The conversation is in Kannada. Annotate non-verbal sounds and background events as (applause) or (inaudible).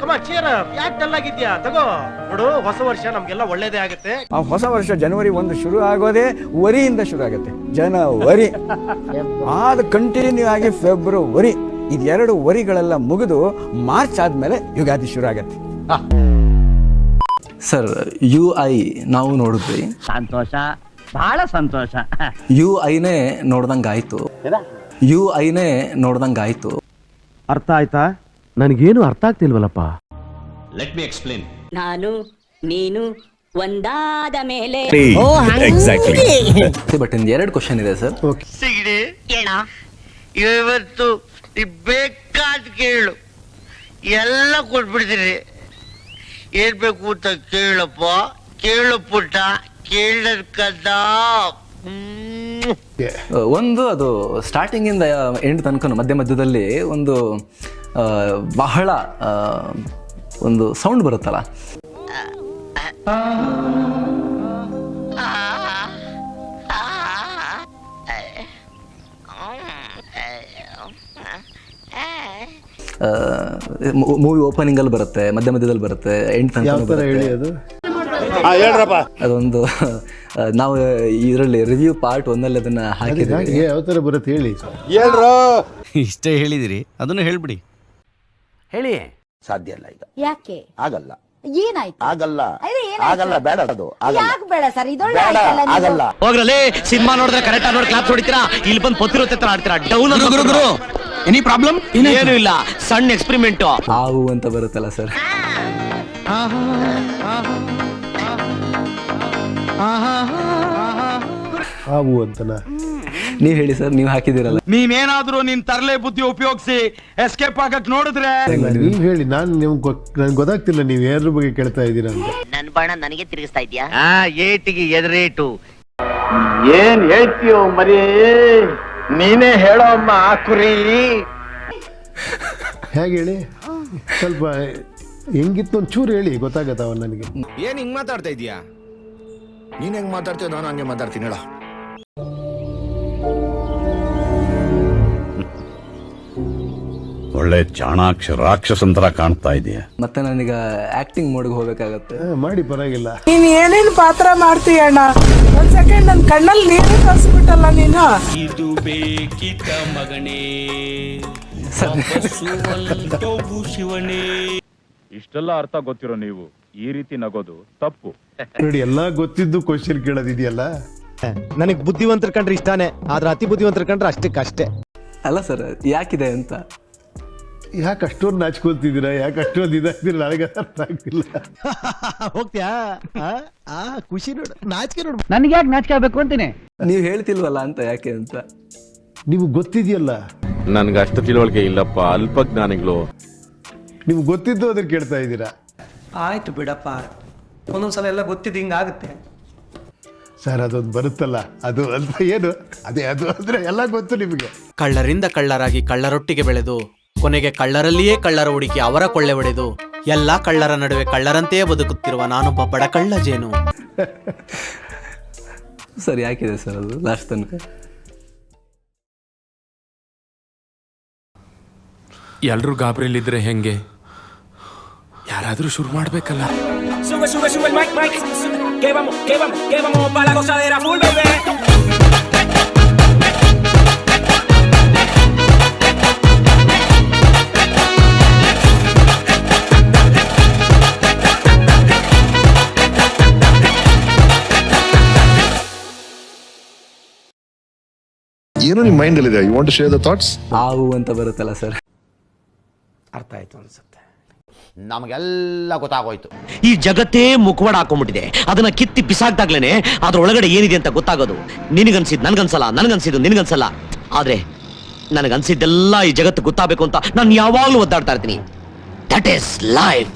ಕಮ ಚೇರ ಯಾಕೆ ಡಲ್ ಆಗಿದ್ಯಾ ತಗೋ. ನೋಡು ಹೊಸ ವರ್ಷ ನಮ್ಗೆಲ್ಲ ಒಳ್ಳೇದೇ ಆಗುತ್ತೆ. ಆ ಹೊಸ ವರ್ಷ ಜನವರಿ ಒಂದು ಶುರು ಆಗೋದೇ ವರಿಯಿಂದ ಶುರು ಆಗುತ್ತೆ. ಜನವರಿ. ಆದ ಕಂಟಿನ್ಯೂ ಆಗಿ ಫೆಬ್ರವರಿ ಇದೆರಡು ವರಿಗಳೆಲ್ಲ ಮುಗಿದು ಮಾರ್ಚ್ ಆದ್ಮೇಲೆ ಯುಗಾದಿ ಶುರು ಆಗತ್ತೆ. ಸರ್ ಯು ಐ ನಾವು ನೋಡಿದ್ವಿ. ಸಂತೋಷ. ಬಹಳ ಸಂತೋಷ. ಯು ಐನೇ ನೋಡ್ದಂಗಾಯ್ತು. ಯು ಐನೇ ನೋಡ್ದಂಗಾಯ್ತು. ಅರ್ಥ ಆಯ್ತಾ? ನನಗೇನು ಅರ್ಥ ಆಗ್ತಿಲ್ವಲ್ಲಪ್ಪ? ನಾನು ನೀನು ಒಂದಾದ ಮೇಲೆ. ಬಟ್ ಒಂದ್ (laughs) ಎರಡು ಕ್ವಶನ್ ಇದೆ ಸರ್ ಸಿಗಡಿ ಇವತ್ತು ಬೇಕಾದ ಕೇಳು. ಎಲ್ಲ ಕೊಟ್ಬಿಡ್ತೀರಿ ಏನ್ ಬೇಕು ಅಂತ ಕೇಳಪ್ಪ. ಕೇಳು ಪುಟ್ಟ. ಕೇಳಕ್ಕದ ಒಂದು ಅದು ಸ್ಟಾರ್ಟಿಂಗ್ ಇಂದ ಎಂಡ್ ತನಕ ಮಧ್ಯ ಮಧ್ಯದಲ್ಲಿ ಒಂದು ಬಹಳ ಒಂದು ಸೌಂಡ್ ಬರುತ್ತಲ್ಲ? ಮೂವಿ ಓಪನಿಂಗ್ ಅಲ್ಲಿ ಬರುತ್ತೆ ಮಧ್ಯ ಮಧ್ಯದಲ್ಲಿ ಬರುತ್ತೆ ಎಂಡ್ ಹೇಳ್ರಪ್ಪ ಬರುತ್ತೆ. ಅದೊಂದು ನಾವು ಇದರಲ್ಲಿ ರಿವ್ಯೂ ಪಾರ್ಟ್ ಒಂದಲ್ಲಿ ಅದನ್ನ ಹಾಕಿದ್ವಿ ಯಾವ ತರ ಬರುತ್ತೆ ಹೇಳಿ. ಇಷ್ಟೇ ಹೇಳಿದಿರಿ ಅದನ್ನು ಹೇಳ್ಬಿಡಿ. ಹೇಳಿ. ಸಾಧ್ಯ ಇಲ್ಲ ಈಗ. ಯಾಕೆ? ಆಗಲ್ಲ. ಏನಾಯ್ತು? ಆಗಲ್ಲ. ಅದೇ ಏನಾಯ್ತು? ಆಗಲ್ಲ ಬೇಡ ಅದು. ಆಗಲ್ಲ. ಯಾಕೆ ಬೇಡ ಸರ್? ಇದೊಳ್ಳೆ ಬೇಡ ಆಯ್ತಲ್ಲ ನೀವು. ಆಗಲ್ಲ. ಹೋಗ್ರಲ್ಲಿ ಸಿನಿಮಾ ನೋಡಿದ್ರೆ ಕರೆಕ್ಟ್ ಆಗಿ ನೋಡಿ ಕ್ಲಾಪ್ ಹೊಡಿತೀರಾ? ಇಲ್ಲಿ ಬಂದು ಪತ್ತಿರುತ್ತೆ ತರ ಆಡ್ತೀರಾ? ಡೌನ್ ಎನಿ ಪ್ರಾಬ್ಲಮ್ ಏನು ಇಲ್ಲ. ಸಣ್ಣ ಎಕ್ಸ್ಪೆರಿಮೆಂಟ್ ಹಾವು ಅಂತ ಬರುತ್ತಲ್ಲ ಸರ್. ಹಾವು ಅಂತನ? ನೀವ್ ಹೇಳಿ ಸರ್ ನೀವ್ ಹಾಕಿದಿರಲ್ಲ ನೀವೇನಾದ್ರೂ ನಿನ್ ತರಲೆ ಬುದ್ಧಿ ಉಪಯೋಗಿಸಿ ಎಸ್ಕೇಪ್ ಆಗಕ್ ನೋಡಿದ್ರೆ. ನೀವ್ ಹೇಳಿ ನಾನ್ ನಿಮ್ಗೆ ನನ್ಗೆ ಗೊತ್ತಾಗ್ತಿಲ್ಲ ನೀವ್ ಯಾರ ಬಗ್ಗೆ ಕೇಳ್ತಾ ಇದ್ದೀರಾ ಅಂತ. ನನ್ ಬಾಣ ನನಗೆ ತಿರುಗಿಸ್ತಾ ಇದ್ಯಾ? ಆ ಏಟಿಗೆ ಎದುರೇಟು. ಏನ್ ಹೇಳ್ತೀಯೋ ಮರಿ ನೀನೇ ಹೇಳೋ ಅಮ್ಮ ಕುರಿ ಹೇಗೆ ಹೇಳಿ? ಸ್ವಲ್ಪ ಹೆಂಗಿತ್ತು ಒಂಚೂರು ಹೇಳಿ ಗೊತ್ತಾಗತ್ತವ ನನಗೆ. ಏನ್ ಹಿಂಗ್ ಮಾತಾಡ್ತಾ ಇದೀಯಾ ನೀನ್ ಹೆಂಗ್ ಮಾತಾಡ್ತೀಯ ನಾನು ಹಂಗೆ ಮಾತಾಡ್ತೀನಿ ಹೇಳ. ಒಳ್ಳೆ ಚಾಣಾಕ್ಷ ರಾಕ್ಷಸಂತರ ಕಾಣ್ತಾ ಇದೆಯಾ? ಮತ್ತೆ ನನಗ ಆಕ್ಟಿಂಗ್ ಮೋಡ್ಗೆ ಹೋಗ್ಬೇಕಾಗತ್ತೆ. ಮಾಡಿ ಪರವಾಗಿಲ್ಲ. ನೀನ್ ಏನೇನ್ ಪಾತ್ರ ಮಾಡ್ತೀಯ ಅಣ್ಣ? ಒಂದ್ ಸೆಕೆಂಡ್ ನನ್ ಕಣ್ಣಲ್ಲಿ ನೀರು ತರಿಸ್ಬಿಟ್ಟಲ್ಲ ನೀನು? ಇಷ್ಟೆಲ್ಲ ಅರ್ಥ ಗೊತ್ತಿರೋ ನೀವು ಈ ರೀತಿ ನಗೋದು ತಪ್ಪು. ನೋಡಿ ಎಲ್ಲಾ ಗೊತ್ತಿದ್ದು ಕ್ವಶನ್ ಕೇಳೋದಿದೆಯಲ್ಲ? ನನಗ್ ಬುದ್ಧಿವಂತರ ಕಂಡ್ರೆ ಇಷ್ಟಾನೆ ಆದ್ರೆ ಅತಿ ಬುದ್ಧಿವಂತರ ಕಂಡ್ರೆ ಅಷ್ಟಕ್ಕಷ್ಟೇ. ಅಲ್ಲ ಸರ್ ಯಾಕಿದೆ ಅಂತ? ಯಾಕೆ ಅಷ್ಟೊಂದು ನಾಚ್ಕೊಳ್ತಿದ್ದೀರಾ? ಯಾಕೆ ಅಷ್ಟೊಂದು ಇದಾಗ್ತೀರ ನನಗೆ ಅರ್ಥ ಆಗ್ತಿಲ್ಲ. (laughs) ಹೋಗ್ತೀಯಾ? ಆ? ಖುಷಿ ನೋಡು. ನಾಚಿಕೆ ನೋಡು. ನನಗೆ ಯಾಕೆ ನಾಚಿಕೆ ಆಗ್ಬೇಕು ಅಂತೀನಿ? ನೀವು ಹೇಳ್ತಿಲ್ವಲ್ಲ ಅಂತ ಯಾಕೆ ಅಂತ? ನೀವು ಗೊತ್ತಿದೆಯಲ್ಲ? ನನ್ಗೆ ಅಷ್ಟು ತಿಳುವಳಿಕೆ ಇಲ್ಲಪ್ಪ. ಅಲ್ಪ ಜ್ಞಾನಿಗಳು. ನಿಮ್ಗೆ ಗೊತ್ತಿದ್ದು ಅದ್ರ ಕೇಳ್ತಾ ಇದ್ದೀರಾ? ಆಯ್ತು ಬಿಡಪ್ಪ. ಒಂದೊಂದ್ಸಲ ಎಲ್ಲ ಗೊತ್ತಿದ್ದು ಹಿಂಗಾಗುತ್ತೆ ಸರ್ ಅದೊಂದು ಬರುತ್ತಲ್ಲ. ಅದು ಅಂತ ಏನು? ಅದೇ ಅದು ಅಂದ್ರೆ ಎಲ್ಲ ಗೊತ್ತು ನಿಮಗೆ. ಕಳ್ಳರಿಂದ ಕಳ್ಳರಾಗಿ ಕಳ್ಳರೊಟ್ಟಿಗೆ ಬೆಳೆದು ಕೊನೆಗೆ ಕಳ್ಳರಲ್ಲಿಯೇ ಕಳ್ಳರ ಹುಡುಕಿ ಅವರ ಕೊಳ್ಳೆ ಒಡೆದು ಎಲ್ಲಾ ಕಳ್ಳರ ನಡುವೆ ಕಳ್ಳರಂತೆಯೇ ಬದುಕುತ್ತಿರುವ ನಾನೊಬ್ಬ ಬಡ ಕಳ್ಳ ಜೇನು ಸರಿ ಯಾಕಿದೆ ಸರ್ ಅದು ಲಾಸ್ಟ್ ತನಕ. ಎಲ್ರು ಗಾಬರಿಲಿದ್ರೆ ಹೆಂಗೆ? ಯಾರಾದ್ರೂ ಶುರು ಮಾಡ್ಬೇಕಲ್ಲ. ಏನು ನಿಮ್ಮ ಮೈಂಡ್ ಅಲ್ಲಿ you want share the thoughts ಆವು ಅಂತ ಬರುತ್ತಲ್ಲ ಸರ್ ಅರ್ಥ ಆಯ್ತು ಅನ್ಸುತ್ತೆ. ನಮಗೆಲ್ಲ ಗೊತ್ತಾಗೋಯ್ತು. ಈ ಜಗತ್ತೇ ಮುಖವಾಡ ಹಾಕೊಂಡ್ಬಿಟ್ಟಿದೆ. ಅದನ್ನ ಕಿತ್ತಿ ಬಿಸಾಕ್ದಾಗ್ಲೇನೆ ಅದ್ರ ಒಳಗಡೆ ಏನಿದೆ ಅಂತ ಗೊತ್ತಾಗೋದು. ನಿನಗನ್ಸಿದ್ ನನ್ಗನ್ಸಲ್ಲ ನನ್ಗನ್ಸಿದ್ದು ನಿನಗನ್ಸಲ್ಲ. ಆದ್ರೆ ನನಗನ್ಸಿದ್ದೆಲ್ಲ ಈ ಜಗತ್ತು ಗೊತ್ತಾಗಬೇಕು ಅಂತ ನಾನು ಯಾವಾಗಲೂ ಒದ್ದಾಡ್ತಾ ಇರ್ತೀನಿ. That is life